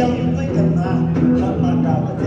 ยังไม่ทำมาทำมาดาวปรเท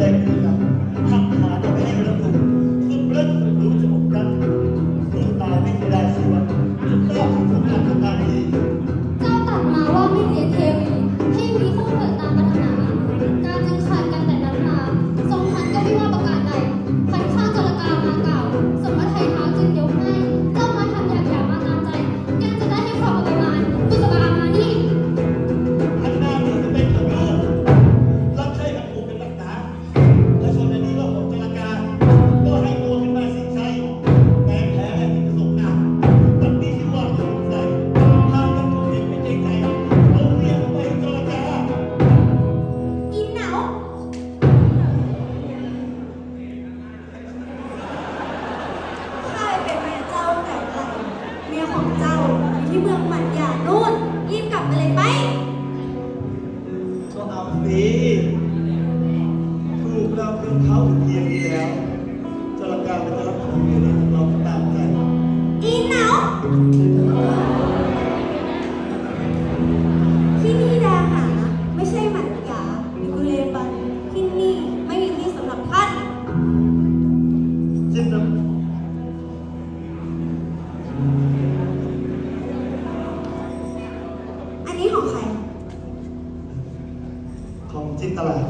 นี้ถูกเราเพียงเขาเพียงนี้แล้วจรการและจรับของเดียในเราตามใจอีเหนาที่นี่ดาหาไม่ใช่หมันยาหรือกุเลบันที่นี่ไม่มีที่สำหรับท่านจินน้อันนี้ของใคร ขงจิตตลาด